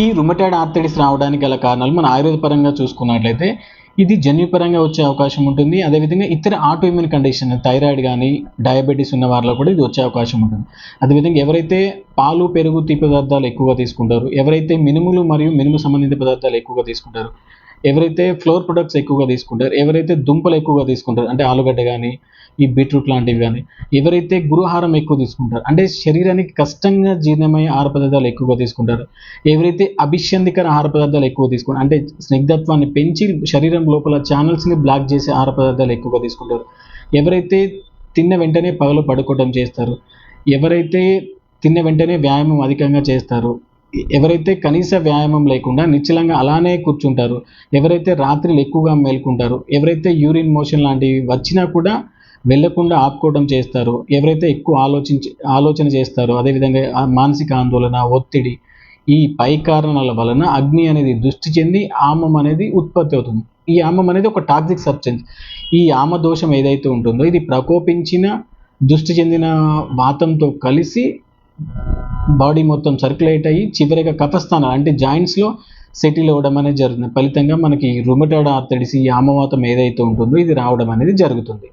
ఈ rheumatoid arthritis రావడానికి గల కారణాలు మన ఆయుర్వేద పరంగా చూసుకున్నట్లయితే ఇది జన్యుపరంగా వచ్చే అవకాశం ఉంటుంది. అదేవిధంగా ఇతర ఆటో ఇమ్యూన్ కండిషన్ థైరాయిడ్ కానీ డయాబెటీస్ ఉన్న వారిలో కూడా ఇది వచ్చే అవకాశం ఉంటుంది. అదేవిధంగా ఎవరైతే పాలు పెరుగు తీపి పదార్థాలు ఎక్కువగా తీసుకుంటారు ఎవరైతే మినుములు మరియు మినుము సంబంధిత పదార్థాలు ఎక్కువగా తీసుకుంటారు ఎవరైతే ఫ్లోర్ ప్రొడక్ట్స్ ఎక్కువగా తీసుకుంటారు ఎవరైతే దుంపలు ఎక్కువగా తీసుకుంటారు అంటే ఆలుగడ్డ కానీ ఈ బీట్రూట్ లాంటివి కానీ ఎవరైతే గురుహారం ఎక్కువ తీసుకుంటారు అంటే శరీరానికి కష్టంగా జీర్ణమయ్యే ఆహార పదార్థాలు ఎక్కువగా తీసుకుంటారు ఎవరైతే అభిషంధికర ఆహార పదార్థాలు ఎక్కువ తీసుకుంటారు అంటే స్నిగ్ధత్వాన్ని పెంచి శరీరం లోపల ఛానల్స్ని బ్లాక్ చేసే ఆహార పదార్థాలు ఎక్కువగా తీసుకుంటారు ఎవరైతే తిన్న వెంటనే పగలు పడుకోవడం చేస్తారు ఎవరైతే తిన్న వెంటనే వ్యాయామం అధికంగా చేస్తారు ఎవరైతే కనీస వ్యాయామం లేకుండా నిశ్చలంగా అలానే కూర్చుంటారు ఎవరైతే రాత్రులు ఎక్కువగా మేల్కుంటారు ఎవరైతే యూరిన్ మోషన్ లాంటివి వచ్చినా కూడా వెళ్ళకుండా ఆపుకోవడం చేస్తారు ఎవరైతే ఎక్కువ ఆలోచించి ఆలోచన చేస్తారో అదేవిధంగా మానసిక ఆందోళన ఒత్తిడి ఈ పై కారణాల వలన అగ్ని అనేది దృష్టి చెంది ఆమం అనేది ఉత్పత్తి అవుతుంది. ఈ ఆమం అనేది ఒక టాక్సిక్ సబ్స్టెన్స్. ఈ ఆమ దోషం ఏదైతే ఉంటుందో ఇది ప్రకోపించిన దృష్టి చెందిన వాతంతో కలిసి బాడీ మొత్తం సర్క్యులేట్ అయ్యి చివరిగా కఫస్థానాలు అంటే జాయింట్స్లో సెటిల్ అవ్వడం అనేది జరుగుతుంది. ఫలితంగా మనకి రుమటాడ ఆర్థరైటిస్ ఈ ఆమవాతం ఏదైతే ఉంటుందో ఇది రావడం అనేది జరుగుతుంది.